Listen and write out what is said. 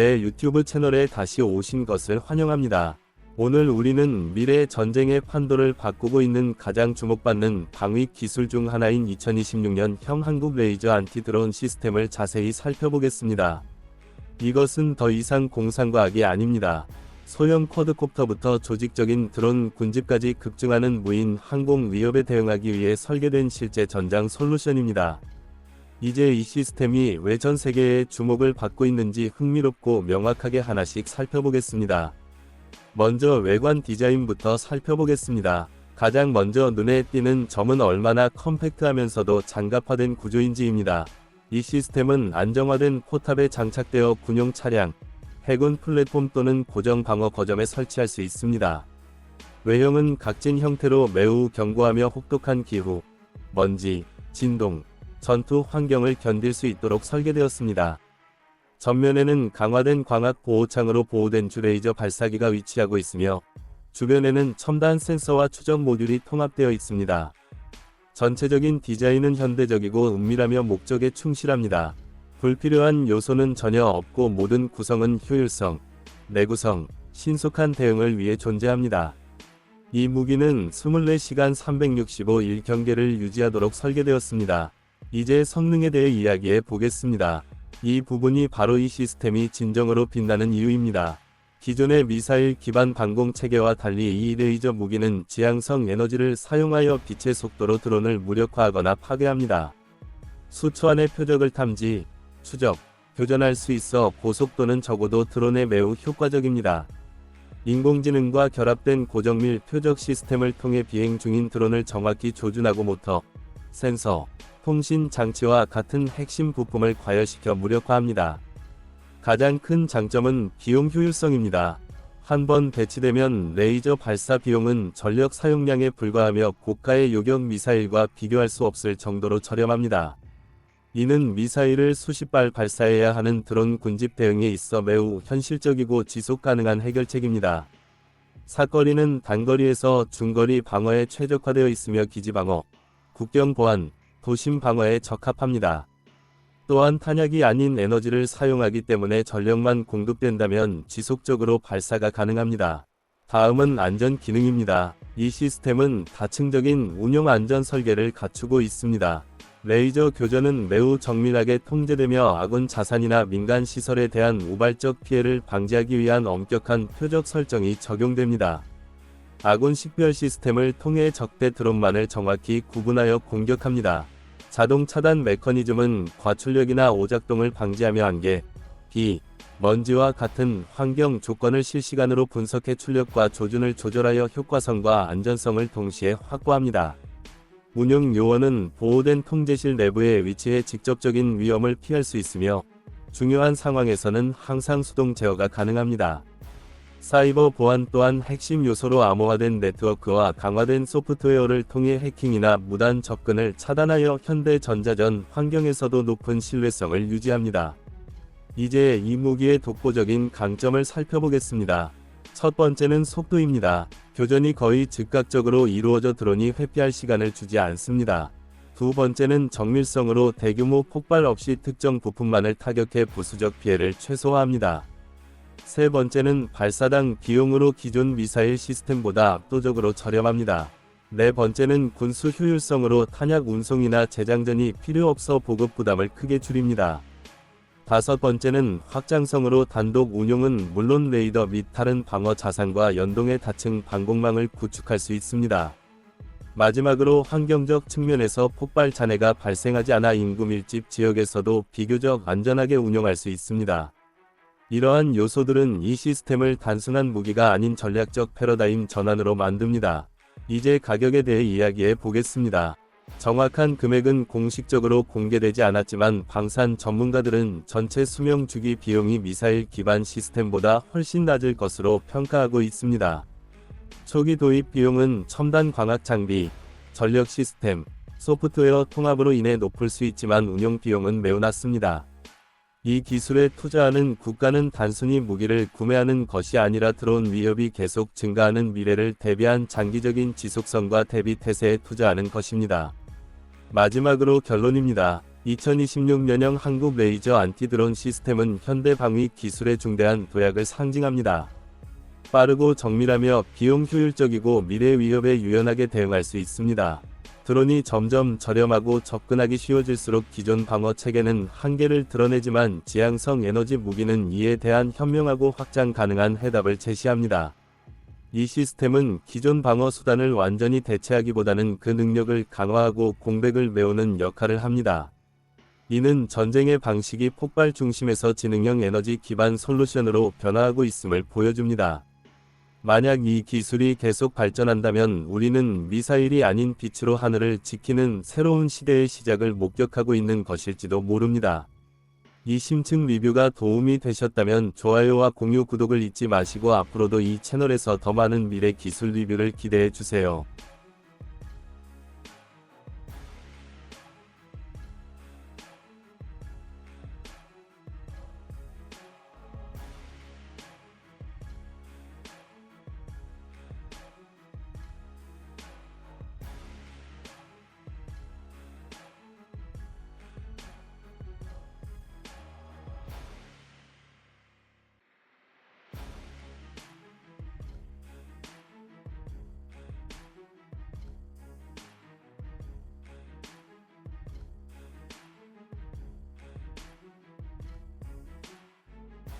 내 유튜브 채널에 다시 오신 것을 환영합니다. 오늘 우리는 미래 전쟁의 판도를 바꾸고 있는 가장 주목받는 방위 기술 중 하나인 2026년형 한국 레이저 안티 드론 시스템을 자세히 살펴보겠습니다. 이것은 더 이상 공상과학이 아닙니다. 소형 쿼드콥터부터 조직적인 드론 군집까지 급증하는 무인 항공 위협에 대응하기 위해 설계된 실제 전장 솔루션입니다. 이제 이 시스템이 왜 전 세계의 주목을 받고 있는지 흥미롭고 명확하게 하나씩 살펴보겠습니다. 먼저 외관 디자인부터 살펴보겠습니다. 가장 먼저 눈에 띄는 점은 얼마나 컴팩트하면서도 장갑화된 구조인지입니다. 이 시스템은 안정화된 포탑에 장착되어 군용 차량, 해군 플랫폼 또는 고정 방어 거점에 설치할 수 있습니다. 외형은 각진 형태로 매우 견고하며 혹독한 기후, 먼지, 진동, 전투 환경을 견딜 수 있도록 설계되었습니다. 전면에는 강화된 광학 보호창으로 보호된 주레이저 발사기가 위치하고 있으며 주변에는 첨단 센서와 추적 모듈이 통합되어 있습니다. 전체적인 디자인은 현대적이고 은밀하며 목적에 충실합니다. 불필요한 요소는 전혀 없고 모든 구성은 효율성, 내구성, 신속한 대응을 위해 존재합니다. 이 무기는 24시간 365일 경계를 유지하도록 설계되었습니다. 이제 성능에 대해 이야기해 보겠습니다. 이 부분이 바로 이 시스템이 진정으로 빛나는 이유입니다. 기존의 미사일 기반 방공 체계와 달리 이 레이저 무기는 지향성 에너지를 사용하여 빛의 속도로 드론을 무력화하거나 파괴합니다. 수초안의 표적을 탐지, 추적, 교전할 수 있어 고속도는 적어도 드론에 매우 효과적입니다. 인공지능과 결합된 고정밀 표적 시스템을 통해 비행 중인 드론을 정확히 조준하고 모터, 센서, 통신 장치와 같은 핵심 부품을 과열시켜 무력화합니다. 가장 큰 장점은 비용 효율성입니다. 한 번 배치되면 레이저 발사 비용은 전력 사용량에 불과하며 고가의 요격 미사일과 비교할 수 없을 정도로 저렴합니다. 이는 미사일을 수십 발 발사해야 하는 드론 군집 대응에 있어 매우 현실적이고 지속 가능한 해결책입니다. 사거리는 단거리에서 중거리 방어에 최적화되어 있으며 기지 방어, 국경 보안, 도심 방어에 적합합니다. 또한 탄약이 아닌 에너지를 사용하기 때문에 전력만 공급된다면 지속적으로 발사가 가능합니다. 다음은 안전 기능입니다. 이 시스템은 다층적인 운용 안전 설계를 갖추고 있습니다. 레이저 교전은 매우 정밀하게 통제되며 아군 자산이나 민간 시설에 대한 우발적 피해를 방지하기 위한 엄격한 표적 설정이 적용됩니다. 아군 식별 시스템을 통해 적대 드론만을 정확히 구분하여 공격합니다. 자동 차단 메커니즘은 과출력이나 오작동을 방지하며 한계, 비, 먼지와 같은 환경 조건을 실시간으로 분석해 출력과 조준을 조절하여 효과성과 안전성을 동시에 확보합니다. 운영 요원은 보호된 통제실 내부에 위치해 직접적인 위험을 피할 수 있으며 중요한 상황에서는 항상 수동 제어가 가능합니다. 사이버 보안 또한 핵심 요소로 암호화된 네트워크와 강화된 소프트웨어를 통해 해킹이나 무단 접근을 차단하여 현대 전자전 환경에서도 높은 신뢰성을 유지합니다. 이제 이 무기의 독보적인 강점을 살펴보겠습니다. 첫 번째는 속도입니다. 교전이 거의 즉각적으로 이루어져 드론이 회피할 시간을 주지 않습니다. 두 번째는 정밀성으로 대규모 폭발 없이 특정 부품만을 타격해 부수적 피해를 최소화합니다. 세 번째는 발사당 비용으로 기존 미사일 시스템보다 압도적으로 저렴합니다. 네 번째는 군수 효율성으로 탄약 운송이나 재장전이 필요 없어 보급 부담을 크게 줄입니다. 다섯 번째는 확장성으로 단독 운용은 물론 레이더 및 다른 방어 자산과 연동해 다층 방공망을 구축할 수 있습니다. 마지막으로 환경적 측면에서 폭발 잔해가 발생하지 않아 인구 밀집 지역에서도 비교적 안전하게 운용할 수 있습니다. 이러한 요소들은 이 시스템을 단순한 무기가 아닌 전략적 패러다임 전환으로 만듭니다. 이제 가격에 대해 이야기해 보겠습니다. 정확한 금액은 공식적으로 공개되지 않았지만 방산 전문가들은 전체 수명 주기 비용이 미사일 기반 시스템보다 훨씬 낮을 것으로 평가하고 있습니다. 초기 도입 비용은 첨단 광학 장비, 전력 시스템, 소프트웨어 통합으로 인해 높을 수 있지만 운용 비용은 매우 낮습니다. 이 기술에 투자하는 국가는 단순히 무기를 구매하는 것이 아니라 들어온 위협이 계속 증가하는 미래를 대비한 장기적인 지속성과 대비 태세에 투자하는 것입니다. 마지막으로 결론입니다. 2026년형 한국 레이저 안티드론 시스템은 현대 방위 기술의 중대한 도약을 상징합니다. 빠르고 정밀하며 비용 효율적이고 미래 위협에 유연하게 대응할 수 있습니다. 드론이 점점 저렴하고 접근하기 쉬워질수록 기존 방어 체계는 한계를 드러내지만 지향성 에너지 무기는 이에 대한 현명하고 확장 가능한 해답을 제시합니다. 이 시스템은 기존 방어 수단을 완전히 대체하기보다는 그 능력을 강화하고 공백을 메우는 역할을 합니다. 이는 전쟁의 방식이 폭발 중심에서 지능형 에너지 기반 솔루션으로 변화하고 있음을 보여줍니다. 만약 이 기술이 계속 발전한다면 우리는 미사일이 아닌 빛으로 하늘을 지키는 새로운 시대의 시작을 목격하고 있는 것일지도 모릅니다. 이 심층 리뷰가 도움이 되셨다면 좋아요와 공유 구독을 잊지 마시고 앞으로도 이 채널에서 더 많은 미래 기술 리뷰를 기대해 주세요.